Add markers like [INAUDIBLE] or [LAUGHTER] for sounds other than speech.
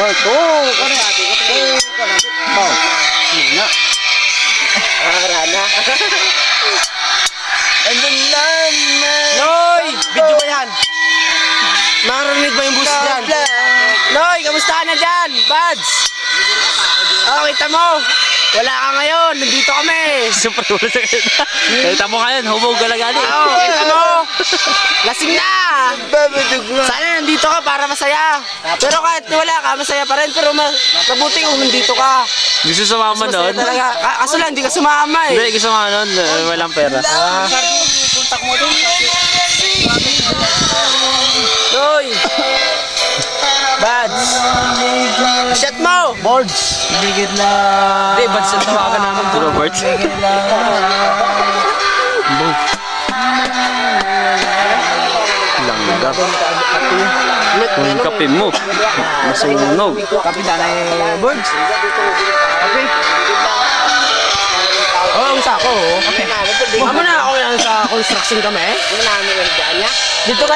Oh, to. Oh. Nga. Ara na. Andun naman. Noy! Video ko yan. Marinig ba yung bus dyan? Noy, kamusta ka na dyan? Buds! Oh, kita mo. Wala ka ngayon. Nandito kami. Super ulo sa kita. Kita mo ngayon, hubog galagali. Oh, kita mo. Lasing na. Na. Para masaya. Pero kahit wala ka, masaya pa rin. Pero ma- mabuti kung nandito ka. Gusto sumama Masaya doon? talaga. Ka- Kaso lang, hindi ka sumama eh. Hindi, gusto sumama doon. eh, Walang pera. Noy! Buds! Shut mo! Boards. Na. Hindi, Buds ang tawagan namin. Robert. [LAUGHS] Langgap. Kung kape mo, masunog. Kapitan ay boards. Okay. Oo, ang sako. oh. Okay. Amo na ako yan sa construction kami. Dito ka